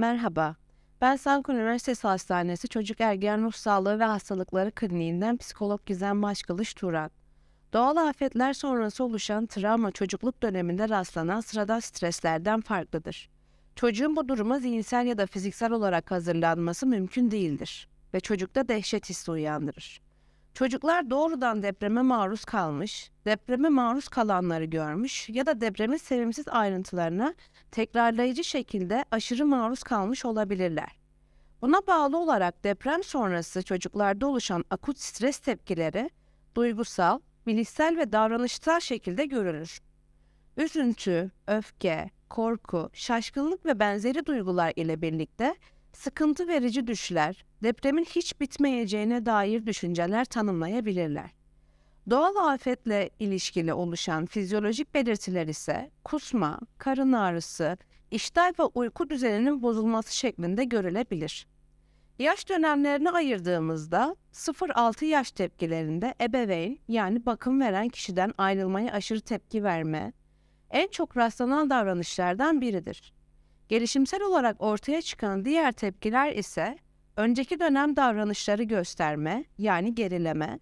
Merhaba, ben Sankon Üniversitesi Hastanesi Çocuk Ergen Ruh Sağlığı ve Hastalıkları Kliniğinden psikolog Gizem Başkılıç Turan. Doğal afetler sonrası oluşan travma çocukluk döneminde rastlanan sıradan streslerden farklıdır. Çocuğun bu duruma zihinsel ya da fiziksel olarak hazırlanması mümkün değildir ve çocukta dehşet hissi uyandırır. Çocuklar doğrudan depreme maruz kalmış, depreme maruz kalanları görmüş ya da depremin sevimsiz ayrıntılarına tekrarlayıcı şekilde aşırı maruz kalmış olabilirler. Buna bağlı olarak deprem sonrası çocuklarda oluşan akut stres tepkileri duygusal, bilişsel ve davranışsal şekilde görülür. Üzüntü, öfke, korku, şaşkınlık ve benzeri duygular ile birlikte sıkıntı verici düşler, depremin hiç bitmeyeceğine dair düşünceler tanımlayabilirler. Doğal afetle ilişkili oluşan fizyolojik belirtiler ise kusma, karın ağrısı, iştah ve uyku düzeninin bozulması şeklinde görülebilir. Yaş dönemlerini ayırdığımızda 0-6 yaş tepkilerinde ebeveyn yani bakım veren kişiden ayrılmaya aşırı tepki verme en çok rastlanan davranışlardan biridir. Gelişimsel olarak ortaya çıkan diğer tepkiler ise önceki dönem davranışları gösterme yani gerileme,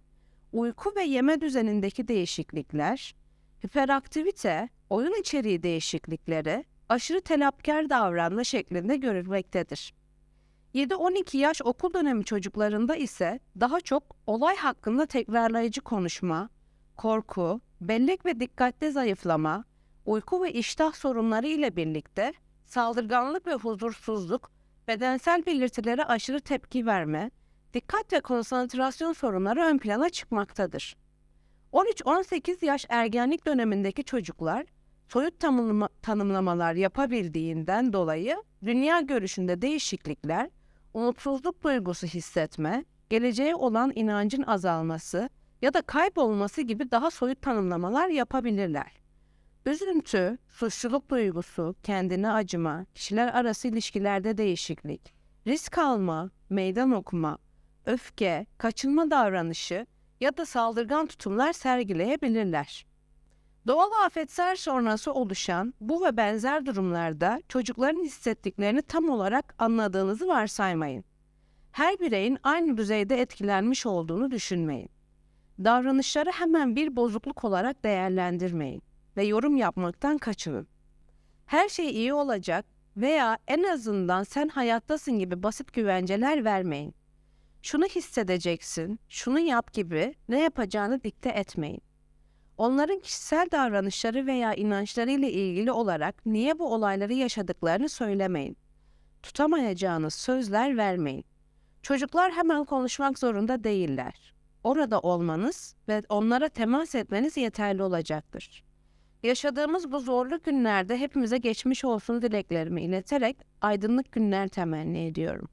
uyku ve yeme düzenindeki değişiklikler, hiperaktivite, oyun içeriği değişiklikleri, aşırı telapkar davranma şeklinde görülmektedir. 7-12 yaş okul dönemi çocuklarında ise daha çok olay hakkında tekrarlayıcı konuşma, korku, bellek ve dikkatte zayıflama, uyku ve iştah sorunları ile birlikte saldırganlık ve huzursuzluk, bedensel belirtilere aşırı tepki verme, dikkat ve konsantrasyon sorunları ön plana çıkmaktadır. 13-18 yaş ergenlik dönemindeki çocuklar soyut tanımlama, tanımlamalar yapabildiğinden dolayı dünya görüşünde değişiklikler, umutsuzluk duygusu hissetme, geleceğe olan inancın azalması ya da kaybolması gibi daha soyut tanımlamalar yapabilirler. Üzüntü, suçluluk duygusu, kendine acıma, kişiler arası ilişkilerde değişiklik, risk alma, meydan okuma, öfke, kaçınma davranışı ya da saldırgan tutumlar sergileyebilirler. Doğal afetler sonrası oluşan bu ve benzer durumlarda çocukların hissettiklerini tam olarak anladığınızı varsaymayın. Her bireyin aynı düzeyde etkilenmiş olduğunu düşünmeyin. Davranışları hemen bir bozukluk olarak değerlendirmeyin ve yorum yapmaktan kaçının. Her şey iyi olacak veya en azından sen hayattasın gibi basit güvenceler vermeyin. Şunu hissedeceksin, şunu yap gibi ne yapacağını dikte etmeyin. Onların kişisel davranışları veya inançları ile ilgili olarak niye bu olayları yaşadıklarını söylemeyin. Tutamayacağınız sözler vermeyin. Çocuklar hemen konuşmak zorunda değiller. Orada olmanız ve onlara temas etmeniz yeterli olacaktır. Yaşadığımız bu zorlu günlerde hepimize geçmiş olsun dileklerimi ileterek aydınlık günler temenni ediyorum.